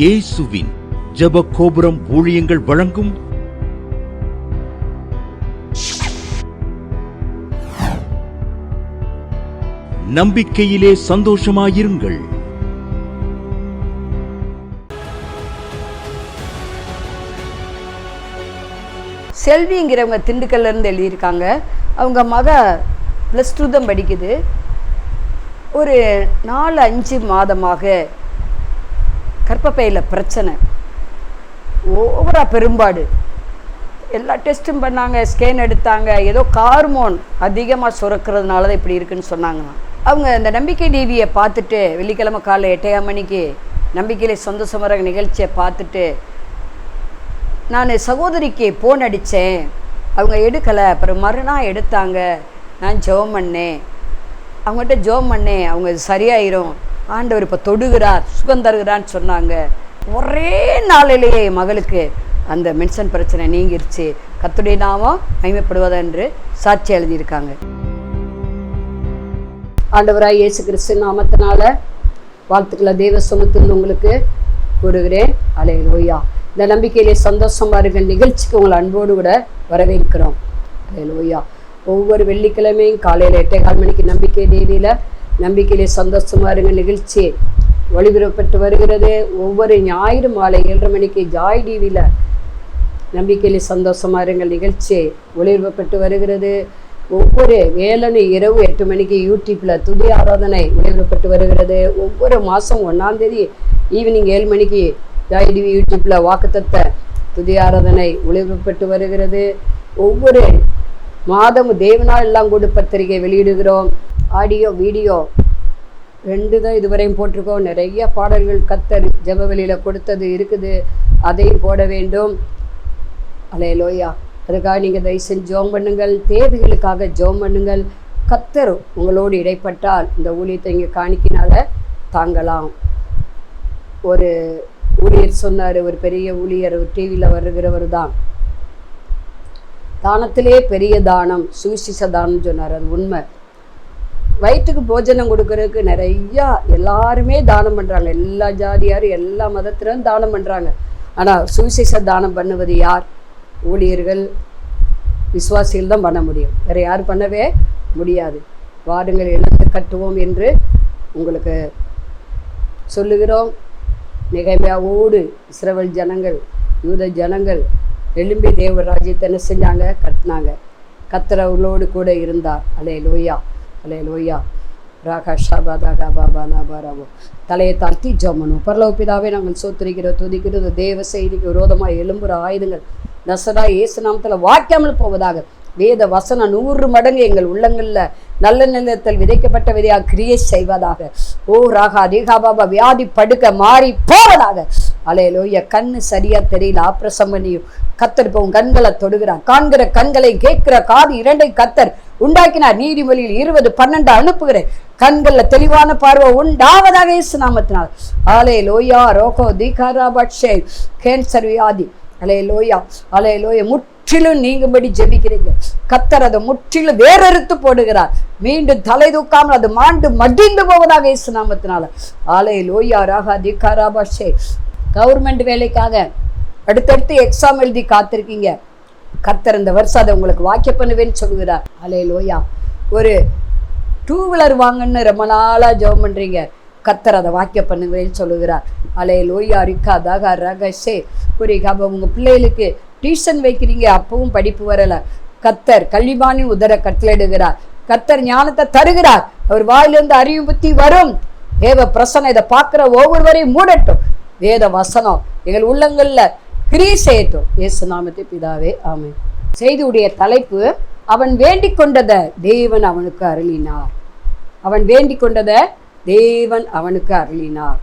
இயேசுவின் ஜப கோபுரம் ஊழியங்கள் வழங்கும் நம்பிக்கையிலே சந்தோஷமாயிருங்கள். செல்விங்கிறவங்க திண்டுக்கல்ல இருந்து எழுதியிருக்காங்க. அவங்க மக ப்ளஸ் டூ தான் படிக்குது. ஒரு நாலு அஞ்சு மாதமாக கர்ப்பப்பையில் பிரச்சனை. ஓவராக பெரும்பாடு. எல்லா டெஸ்ட்டும் பண்ணாங்க ஸ்கேன் எடுத்தாங்க. ஏதோ ஹார்மோன் அதிகமாக சுரக்கிறதுனால தான் இப்படி இருக்குன்னு சொன்னாங்கன்னா அவங்க அந்த நம்பிக்கை டிவியை பார்த்துட்டு வெள்ளிக்கிழமை காலை எட்டையாம் மணிக்கு நம்பிக்கையிலே சொந்த சுமர நிகழ்ச்சியை பார்த்துட்டு நான் சகோதரிக்கு ஃபோன் அடித்தேன் அவங்க எடுக்கலை. அப்புறம் மறுநாள் எடுத்தாங்க. நான் ஜெபம் பண்ணேன். அவங்ககிட்ட ஜோம் பண்ணேன். அவங்க சரியாயிரும். ஆண்டவர் இப்போ தொடுகிறார் சுகம் தருகிறான்னு சொன்னாங்க. ஒரே நாளிலேயே மகளுக்கு அந்த மென்ஷன் பிரச்சனை நீங்கிருச்சு. கத்துடைய நாமம் மகிமைப்படுவதா என்று சாட்சி எழுதியிருக்காங்க. ஆண்டவராய் இயேசு கிறிஸ்து நாமத்தினால வாழ்த்துக்களை தெய்வ சுமத்துன்னு உங்களுக்கு கூறுகிறேன். அலே லோயா இந்த நம்பிக்கையிலே சந்தோஷமா இருக்கிற நிகழ்ச்சிக்கு உங்களை அன்போடு கூட வரவேற்கிறோம். அலே லோயா ஒவ்வொரு வெள்ளிக்கிழமையும் காலையில் எட்டே கால் மணிக்கு நம்பிக்கை தேவியில் நம்பிக்கையிலே சந்தோஷமா இருங்க நிகழ்ச்சி. ஒளிபரப்பட்டு வருகிறது. ஒவ்வொரு ஞாயிறு மாலை ஏழரை மணிக்கு ஜாய் டிவியில் நம்பிக்கையிலே சந்தோஷமா இருங்கள் நிகழ்ச்சி. ஒளிபரப்பட்டு வருகிறது. ஒவ்வொரு வேலனு இரவு எட்டு மணிக்கு யூடியூப்ல துதி ஆராதனை ஒளிபரப்பட்டு வருகிறது. ஒவ்வொரு மாதம் ஒன்றாம் தேதி ஈவினிங் ஏழு மணிக்கு ஜாய் டிவி யூடியூப்ல வாக்குத்தத்த துதி ஆராதனை ஒளிபரப்பட்டு வருகிறது. ஒவ்வொரு மாதமும் தேவனால் எல்லாம் கூட பத்திரிகை வெளியிடுகிறோம். ஆடியோ வீடியோ ரெண்டு தான் இதுவரையும் போட்டிருக்கோம். நிறைய பாடல்கள் கத்தர் ஜபவெளியில் கொடுத்தது இருக்குது. அதையும் போட வேண்டும். அலே லோயா அதுக்காக நீங்கள் தயவு செஞ்சு ஜோம் பண்ணுங்கள். தேவைகளுக்காக ஜோம் பண்ணுங்கள். கத்தர் உங்களோடு இடைப்பட்டால் இந்த ஊழியத்தை இங்கே காணிக்கினால தாங்கலாம். ஒரு ஊழியர் சொன்னார் ஒரு பெரிய ஊழியர் ஒரு டிவியில் வருகிறவர் தான். தானத்திலே பெரிய தானம் சுவிசிச தானம் சொன்னார். அது உண்மை. வயிற்றுக்கு போஜனம் கொடுக்கறதுக்கு நிறையா எல்லாருமே தானம் பண்ணுறாங்க எல்லா ஜாதியாரும் எல்லா மதத்திலும் தானம் பண்ணுறாங்க ஆனால் சுவிசேஷ தானம் பண்ணுவது யார்? ஊழியர்கள் விசுவாசிகள் தான் பண்ண முடியும். வேறு யார் பண்ணவே முடியாது. வாருங்கள் எழுந்து கட்டுவோம் என்று உங்களுக்கு சொல்லுகிறோம். நிகழ்மையாவோடு இஸ்ரவல் ஜனங்கள் யூத ஜனங்கள் எழும்பி தேவ ராஜ்யத்தை என்ன செஞ்சாங்க? கட்டினாங்க. கத்திரவர்களோடு கூட இருந்தார். அலே லோயா அலே லோய்யா ராகா ஷாபாதா காபா பாலா பாராவோ தலையை தாழ்த்தி ஜமனு பரலோப்பிதாவே பிதாவே நாங்கள் சோத்திரிக்கிறோம் துதிக்கிறோம் தேவ செய்திக்கு விரோதமாக எழும்புற ஆயுதங்கள் நசரா இயேசு நாமத்தில் வாய்க்காமல் போவதாக வேத வசனம் நூறு மடங்கு எங்கள் உள்ளங்களில் நல்ல நிலத்தில் விதைக்கப்பட்ட விதையாக கிரியை செய்வதாக ஓ ராகா ரேகா பாபா வியாதி படுக்க மாறி போவதாக அலையலோய கண்ணு சரியா தெரியல ஆப்ரசம் பண்ணியும் கத்தர் இப்போ கண்களை தொடுகிறார் காண்கிற கண்களை கேட்கிற காது இரண்டை கத்தர் உண்டாக்கினார். நீதிமொழியில் இருபது பன்னெண்டு அனுப்புகிறேன். கண்களில் தெளிவான பார்வை உண்டாவதாக இயேசு நாமத்தினால். ஆலே லோயா ரோகோ தீகாரா பட்சே கேன்சர் வியாதி. அலே லோயா அலே லோயா முற்றிலும் நீங்கும்படி ஜெபிக்கிறீங்க கத்தர் அதை முற்றிலும் வேறறுத்து போடுகிறார். மீண்டும் தலை தூக்காமல் அது மாண்டு மடிந்து போவதாக இயேசு நாமத்தினால. ஆலே லோயா ராகா தீகாரா பட்சே. கவர்மெண்ட் வேலைக்காக அடுத்தடுத்து எக்ஸாம் எழுதி காத்திருக்கீங்க. கத்தர் இந்த வருஷம் அதை உங்களுக்கு வாக்கிய பண்ணுவேன்னு சொல்லுகிறார். அலே லோயா ஒரு டூ வீலர் வாங்கன்னு ரொம்ப நாளாக ஜெபம் பண்ணுறீங்க கத்தர் அதை வாக்கிய பண்ணுவேன்னு சொல்லுகிறார். அலே லோயா ரிக்கா தாகா ரகசே புரிகா உங்கள் பிள்ளைகளுக்கு டியூஷன் வைக்கிறீங்க அப்பவும் படிப்பு வரலை. கத்தர் கல்விபாணி உதர கட்டளிடுகிறார் கத்தர் ஞானத்தை தருகிறார். அவர் வாயிலிருந்து அறிவு புத்தி வரும். தேவ பிரசனம் இதை பார்க்குற ஒவ்வொருவரையும் மூடட்டும். வேத வசனம். எங்கள் உள்ளங்களில் கிரியை செய்யட்டும் இயேசு நாமத்தை பிதாவே ஆமை செய்தியுடைய தலைப்பு அவன் வேண்டிக் கொண்டதை தேவன் அவனுக்கு அருளினார். அவன் வேண்டிக் கொண்டதை தேவன் அவனுக்கு அருளினார்.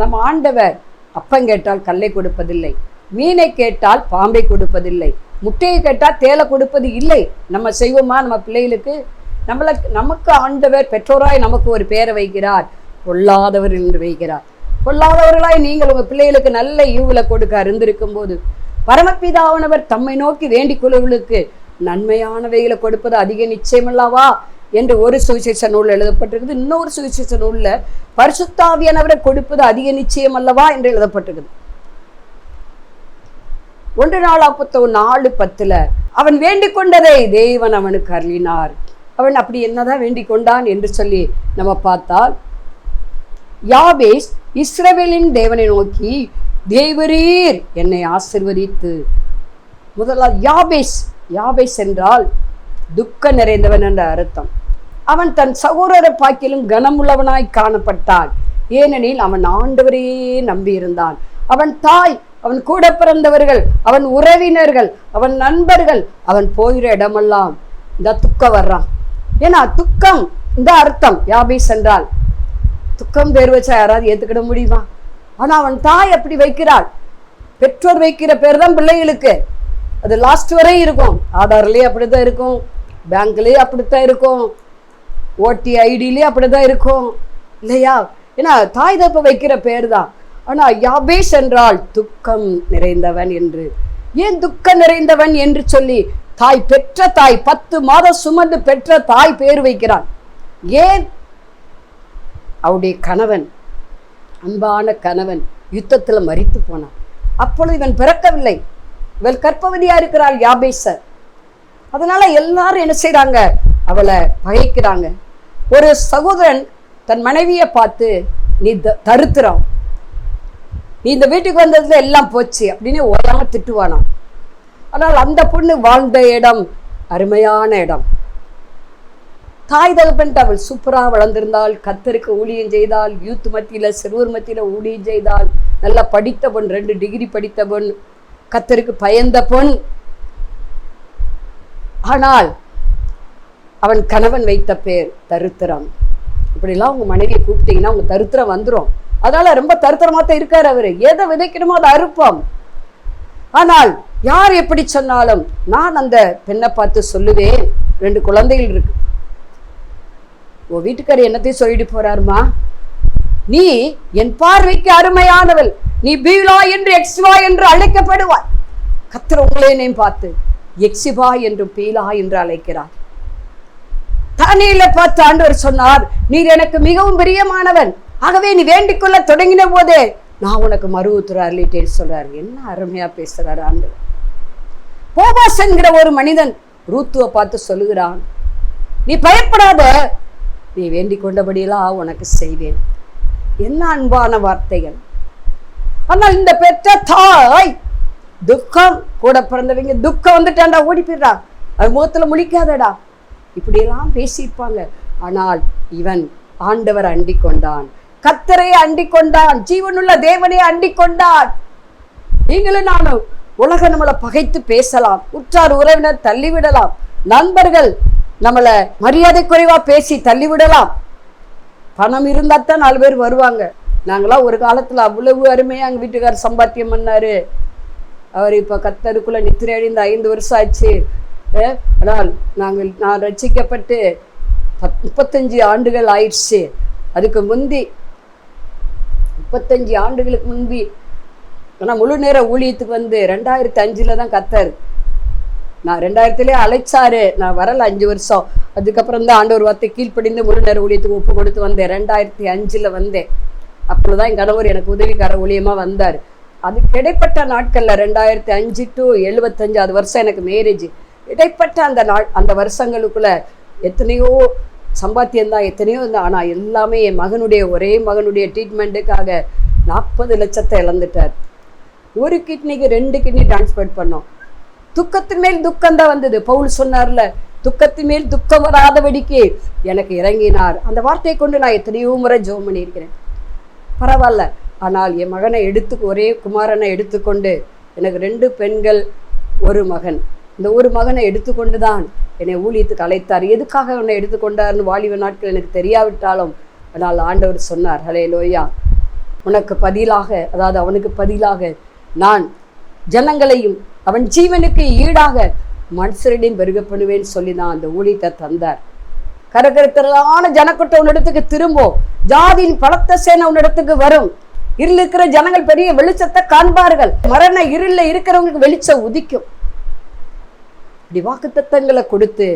நம்ம ஆண்டவர் அப்பம் கேட்டால் கல்லை கொடுப்பதில்லை மீனை கேட்டால் பாம்பை கொடுப்பதில்லை முட்டையை கேட்டால் தேலை கொடுப்பது இல்லை. நம்ம செய்வோமா நம்ம பிள்ளைகளுக்கு? நம்மள நமக்கு ஆண்டவர் பெற்றோராய் நமக்கு ஒரு பேரை வைக்கிறார் பொல்லாதவர் என்று வைக்கிறார். பொல்லாதவர்களாய் நீங்கள் உங்கள் பிள்ளைகளுக்கு நல்ல ஈவுல கொடுக்க அறிந்திருக்கும் போது பரமபிதாவானவர் தம்மை நோக்கி வேண்டிக் கொள்ளுவர்களுக்கு நன்மையானவைகளை கொடுப்பது அதிக நிச்சயமல்லவா? என்று ஒரு சுவிசேஷ நூல் எழுதப்பட்டிருக்குது. இன்னொரு சுவிசேஷ நூலில் பரிசுத்தாவியானவரை கொடுப்பது அதிக நிச்சயம் அல்லவா என்று எழுதப்பட்டிருக்குது. ஒன்று நாளா புத்தகம் நாலு பத்துல அவன் வேண்டிக் கொண்டதை தேவன் அவனுக்கு அருளினார். அவன் அப்படி என்னதான் வேண்டிக் கொண்டான்? என்று சொல்லி நம்ம பார்த்தால் யாவேஸ் இஸ்ரவேலின் தேவனை நோக்கி தேவரீர் என்னை ஆசிர்வதித்து. முதலாவது யாபேஸ் யாபேஸ் என்றால் துக்க நிறைந்தவன் என்ற அர்த்தம். அவன் தன் சகோதர பாக்கிலும் கனமுள்ளவனாய் காணப்பட்டான். ஏனெனில் அவன் ஆண்டவரையே நம்பியிருந்தான். அவன் தாய் அவன் கூட பிறந்தவர்கள் அவன் உறவினர்கள் அவன் நண்பர்கள் அவன் போகிற இடமெல்லாம் இந்த துக்கம் வர்றான். ஏன்னா துக்கம் இந்த அர்த்தம் யாபேஸ் என்றால் துக்கம் பேர் வச்சா யாராவது ஏற்றுக்கிட முடியுமா? ஆனால் அவன் தாய் அப்படி வைக்கிறாள். பெற்றோர் வைக்கிற பேர் தான் பிள்ளைகளுக்கு. அது லாஸ்ட் வரையும் இருக்கும். ஆதார்லேயே அப்படி தான் இருக்கும். பேங்க்லயே அப்படித்தான் இருக்கும். ஓடி ஐடியிலே அப்படிதான் இருக்கும். இல்லையா? ஏன்னா தாய் தப்ப வைக்கிற பேர் தான். ஆனால் யாபேஷ் என்றால் துக்கம் நிறைந்தவன் என்று. ஏன் துக்கம் நிறைந்தவன் என்று சொல்லி தாய் பெற்ற தாய் பத்து மாதம் சுமந்து பெற்ற தாய் பேர் வைக்கிறான் ஏன் அவருடைய கணவன் அன்பான கணவன் யுத்தத்தில் மறித்து போனான். அப்பொழுது இவன் பிறக்கவில்லை. இவள் கற்பவதியா இருக்கிறாள் யாபேசர் அதனால எல்லாரும் என்ன செய்கிறாங்க அவளை பகைக்கிறாங்க. ஒரு சகோதரன் தன் மனைவியை பார்த்து நீ த- தருத்துறான் நீ இந்த வீட்டுக்கு வந்ததுல எல்லாம் போச்சு அப்படின்னு ஓயாம திட்டுவானான் ஆனால் அந்த பொண்ணு வாழ்ந்த இடம் அருமையான இடம். தாய் தகப்பன்ட்டு அவள் சூப்பரா வளர்ந்திருந்தாள். கத்தருக்கு ஊழியம் செய்தால் யூத் மத்தியில சிறுவர் மத்தியில ஊழியம் செய்தால் நல்லா படித்த பொண் ரெண்டு டிகிரி படித்த பொண் கத்தருக்கு பயந்த பொண் ஆனால் அவன் கணவன் வைத்த பேர் தருத்திரம். இப்படிலாம் உங்க மனைவியை கூப்பிட்டீங்கன்னா உங்க தருத்திரம் வந்துரும். அதனால் ரொம்ப தருத்திரமாக தான் இருக்கார் அவர். எதை விதைக்கணுமோ அதை அறுப்போம். ஆனால் யார் எப்படி சொன்னாலும் நான் அந்த பெண்ணை பார்த்து சொல்லுவேன். ரெண்டு குழந்தைகள் இருக்கு. உன் வீட்டுக்காரர் என்னத்தையும் சொல்லிட்டு போறாருமா? நீ என் பார்வைக்கு அருமையானவள். நீ பீலா என்று எக்ஸ்வா என்று அழைக்கப்படுவாய். கத்திர உங்களேனையும் பார்த்து எக்ஸிபா என்றும் பீலா என்று அழைக்கிறார். தானியேலை பார்த்து ஆண்டவர் சொன்னார் நீர் எனக்கு மிகவும் பிரியமானவன். ஆகவே நீ வேண்டிக் கொள்ள தொடங்கின போதே நான் உனக்கு மறு உத்தர அருளிட்டேன். சொல்றாரு. என்ன அருமையா பேசுறாரு ஆண்டவர். போபாஸ் என்கிற ஒரு மனிதன் ரூத்துவை பார்த்து சொல்லுகிறான் நீ பயப்படாத. நீ வேண்டிக் கொண்டபடியெல்லாம் உனக்கு செய்வேன். என்ன அன்பான வார்த்தைகள். ஆனால் இந்த பெற்ற தாய் துக்கம் கூட பிறந்தவங்க துக்கம் வந்துட்டான்டா ஓடி போயிடுறா. அது முகத்தில் முழிக்காதடா. இப்படியெல்லாம் பேசியிருப்பாங்க. ஆனால் இவன் ஆண்டவர் அண்டி கொண்டான். கத்தரை அண்டி கொண்டான். ஜீவனுள்ள தேவனை அண்டி கொண்டான். நீங்களும் நானும் உலக நம்மளை பகைத்து பேசலாம். உற்றார் உறவினர் தள்ளிவிடலாம். நண்பர்கள் நம்மளை மரியாதை குறைவா பேசி தள்ளிவிடலாம். பணம் இருந்தா தான் நாலு பேர் வருவாங்க. நாங்களாம் ஒரு காலத்துல அவ்வளவு அருமையா எங்க வீட்டுக்காரர் சம்பாத்தியம் பண்ணாரு. அவர் இப்ப கத்தருக்குள்ள நித்திரை அழிந்து ஐந்து வருஷம் ஆச்சு. ஆனால் நாங்கள் நான் ரட்சிக்கப்பட்டு பத் முப்பத்தஞ்சு ஆண்டுகள் ஆயிடுச்சு. அதுக்கு முந்தி முப்பத்தஞ்சு ஆண்டுகளுக்கு முன்பி ஆனால் முழு நேர ஊழியத்துக்கு வந்து ரெண்டாயிரத்தி அஞ்சில் தான் கத்தர். நான் ரெண்டாயிரத்துலேயே அழைச்சாரு. நான் வரல அஞ்சு வருஷம். அதுக்கப்புறம் தான் ஆண்டவர் வார்த்தை கீழ்ப்படிந்து முழு நேர ஊழியத்துக்கு ஒப்பு கொடுத்து வந்தேன். ரெண்டாயிரத்தி அஞ்சில் வந்தேன். அப்பொழுதுதான் என் கணவர் எனக்கு உதவிக்கார ஊழியமாக வந்தார். அது கிடைப்பட்ட நாட்களில் ரெண்டாயிரத்தி அஞ்சு டு எழுபத்தஞ்சு அது வருஷம் எனக்கு மேரேஜ் இடைப்பட்ட அந்த நாள் அந்த வருஷங்களுக்குள்ள எத்தனையோ சம்பாத்தியம்தான் எத்தனையோ இருந்தால் ஆனால் எல்லாமே என் மகனுடைய ஒரே மகனுடைய ட்ரீட்மெண்ட்டுக்காக நாற்பது லட்சத்தை இழந்துட்டார். ஒரு கிட்னிக்கு ரெண்டு கிட்னி டிரான்ஸ்பர் பண்ணோம். துக்கத்தின் மேல் துக்கம் தான் வந்தது. பவுல் சொன்னார்ல துக்கத்தின் மேல் துக்கம் வராதபடிக்கு எனக்கு இறங்கினார். அந்த வார்த்தையை கொண்டு நான் எத்தனையோ முறை ஜோம் பண்ணியிருக்கிறேன். பரவாயில்ல. ஆனால் என் மகனை எடுத்து ஒரே குமாரனை எடுத்துக்கொண்டு எனக்கு ரெண்டு பெண்கள் ஒரு மகன். இந்த ஒரு மகனை எடுத்துக்கொண்டு தான் என்னை ஊழியத்துக்கு அழைத்தார். எதுக்காக உன்னை எடுத்துக்கொண்டார்னு வாலிப நாட்கள் எனக்கு தெரியாவிட்டாலும் ஆனால் ஆண்டவர் சொன்னார் ஹலே லோயா உனக்கு பதிலாக அதாவது அவனுக்கு பதிலாக நான் ஜனங்களையும் அவன் ஜீவனுக்கு ஈடாக மனுஷரிடையும் பெருக பண்ணுவேன்னு சொல்லி தான் அந்த ஊழியத்தை தந்தார். கரகரத்தரான ஜனக்கூட்டம் உன்னிடத்துக்கு திரும்பும் ஜாதியின் பலத்த சேனை உன்னிடத்துக்கு வரும். இருள் இருக்கிற ஜனங்கள் பெரிய வெளிச்சத்தை காண்பார்கள். மரண இருள இருக்கிறவங்களுக்கு வெளிச்சம் உதிக்கும். இப்படி வாக்குத்தத்தங்களை கொடுத்து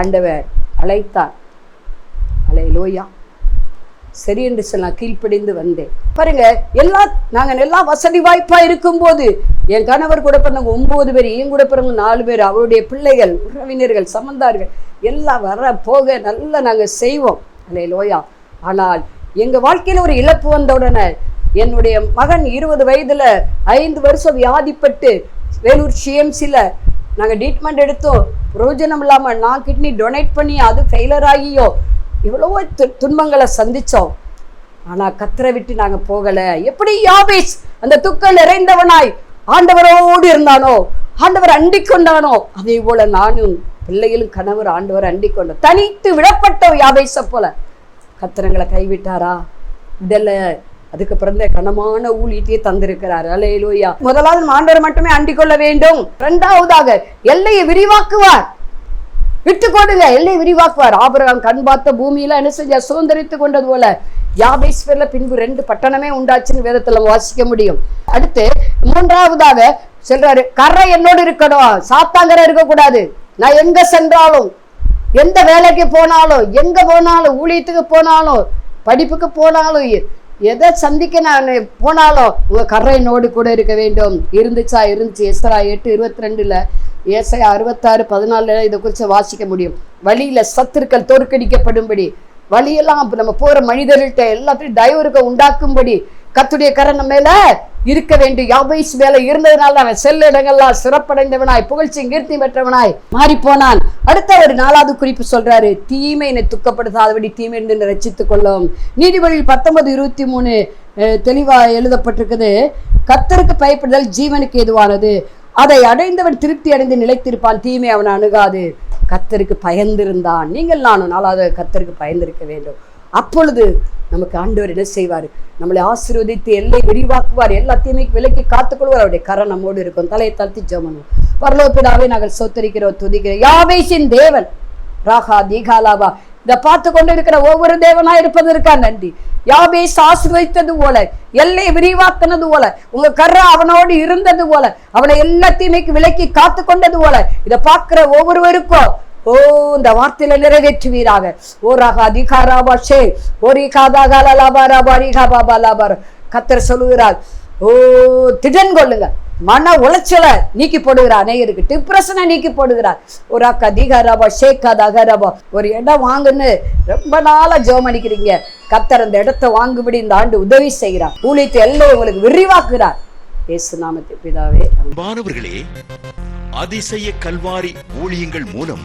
ஆண்டவர் அழைத்தார். அலை லோயா சரி என்று சொல்ல நான் கீழ்ப்படிந்து வந்தேன். பாருங்க எல்லா நாங்கள் எல்லாம் வசதி வாய்ப்பா இருக்கும்போது என் கணவர் கூட பிறந்தவங்க ஒன்பது பேர் என் கூட பிறந்தவங்க நாலு பேர் அவருடைய பிள்ளைகள் உறவினர்கள் சமந்தார்கள் எல்லாம் வர போக நல்லா நாங்கள் செய்வோம். அலே லோயா ஆனால் எங்கள் வாழ்க்கையில ஒரு இழப்பு வந்த உடனே என்னுடைய மகன் இருபது வயதுல ஐந்து வருஷம் வியாதிப்பட்டு வேலூர் சிஎம்சியில் நாங்கள் ட்ரீட்மெண்ட் எடுத்தோம். பிரயோஜனம் இல்லாமல் நான் கிட்னி டொனேட் பண்ணி அது ஃபெயிலர் ஆகியோ இவ்வளவோ து துன்பங்களை சந்திச்சோம். ஆனா கத்தரை விட்டு நாங்க போகல. எப்படி யாபேஸ் அந்த துக்கம் நிறைந்தவனாய் ஆண்டவரோடு இருந்தானோ ஆண்டவர் அண்டி கொண்டானோ அதே போல நானும் பிள்ளைகளும் கணவர் ஆண்டவர் அண்டி கொண்டோம். தனித்து விடப்பட்டோம் யாபேச போல. கத்திரங்களை கைவிட்டாரா? விடல அதுக்கு பிறந்த கனமான ஊழியத்தையே தந்திருக்கிறார். அலையிலோயா முதலாவது ஆண்டவர் மட்டுமே அண்டிக் கொள்ள வேண்டும். இரண்டாவதாக எல்லையை விரிவாக்குவார். விட்டு கொடுங்க எல்லை விரிவாக்குவார். ஆபிரகாம் கண் பார்த்த பூமியில என்ன செஞ்சா? சுதந்திரித்து கொண்டது போல. யாபேஸ்வரில் பின்பு ரெண்டு பட்டணமே உண்டாச்சுன்னு வேதத்துல வாசிக்க முடியும். அடுத்து மூன்றாவதாக சொல்றாரு கரை என்னோடு இருக்கணும். சாத்தாங்கரை இருக்கக்கூடாது. நான் எங்க சென்றாலும் எந்த வேலைக்கு போனாலும் எங்க போனாலும் ஊழியத்துக்கு போனாலும் படிப்புக்கு போனாலும் எதை சந்திக்க நான் போனாலும் உங்கள் கரை நோடு கூட இருக்க வேண்டும். இருந்துச்சா? இருந்துச்சு. எஸ்ரா எட்டு இருபத்தி ரெண்டில் ஏசை அறுபத்தாறு பதினாலுல இதை குறித்து வாசிக்க முடியும். வழியில் சத்துருக்கள் தோற்கடிக்கப்படும்படி வழியெல்லாம் நம்ம போகிற மனிதர்கள்ட்ட எல்லாத்தையும் டைவருக்கு உண்டாக்கும்படி கத்துடைய கரணம் மேல இருக்க வேண்டும். யாபைஸ் மேல இருந்ததுனால அவன் செல்ல இடங்கள்லாம் சிறப்படைந்தவனாய் புகழ்ச்சி கீர்த்தி பெற்றவனாய் மாறி போனான் அடுத்த ஒரு நாலாவது குறிப்பு சொல்றாரு. தீமையினை துக்கப்படுத்தாதபடி தீமை என்று ரச்சித்துக் கொள்ளும். நீதிபதியில் பத்தொன்பது இருபத்தி மூணு தெளிவா எழுதப்பட்டிருக்குது. கத்தருக்கு பயப்படுதல் ஜீவனுக்கு எதுவானது அதை அடைந்தவன் திருப்தி அடைந்து நிலைத்திருப்பான். தீமை அவன் அணுகாது. கத்தருக்கு பயந்திருந்தான். நீங்கள் நானும் நாலாவது கத்தருக்கு பயந்திருக்க வேண்டும். அப்பொழுது நமக்கு ஆண்டவர் என்ன செய்வார்? நம்மளை ஆசீர்வதித்து எல்லை விரிவாக்குவார். எல்லா தீமைக்கு விலக்கி காத்துக்கொள்வார். அவருடைய கரை நம்மோடு இருக்கும். தலையை தாழ்த்தி ஜெபணும் பரலோபிதாவே நாங்கள் சோத்தரிக்கிறோம் துதிக்கிறோம். யாவேஷின் தேவன் ராகா தீகாலாவா? இதை பார்த்து கொண்டு இருக்கிற ஒவ்வொரு தேவனா இருப்பதற்கா நன்றி. யாபேஸ் ஆசிர்வதித்தது போல எல்லை விரிவாக்குனது போல உங்க கர்ற அவனோடு இருந்தது போல அவனை எல்லா தீமைக்கு விலக்கி காத்து கொண்டது போல இதை பார்க்கிற ஒவ்வொருவருக்கும் ஓ இந்த வார்த்தையில நிறைவேற்றுவீராக. ஓ ராகா அதிகாராபாஷே ஓரி காதா காலா லாபா ரிகா பாபா லாபா கத்தர் சொல்லுகிறார். ஓ திடன் கொள்ளுங்க. மன உளைச்சலை நீக்கி போடுகிறார் அநேகருக்கு டிப்ரெஷனை நீக்கி போடுகிறார் ஒரு அக்கா தீகாராபா ஷேக்கா தகராபா ஒரு இடம் வாங்குன்னு ரொம்ப நாளா ஜெபம் அடிக்கிறீங்க கத்தர் அந்த இடத்த வாங்குபடி இந்த ஆண்டு உதவி செய்கிறார். ஊழியத்தை எல்லாம் உங்களுக்கு விரிவாக்குகிறார். இயேசு நாமத்தை பிதாவே மாணவர்களே அதிசய கல்வாரி ஊழியங்கள் மூலம்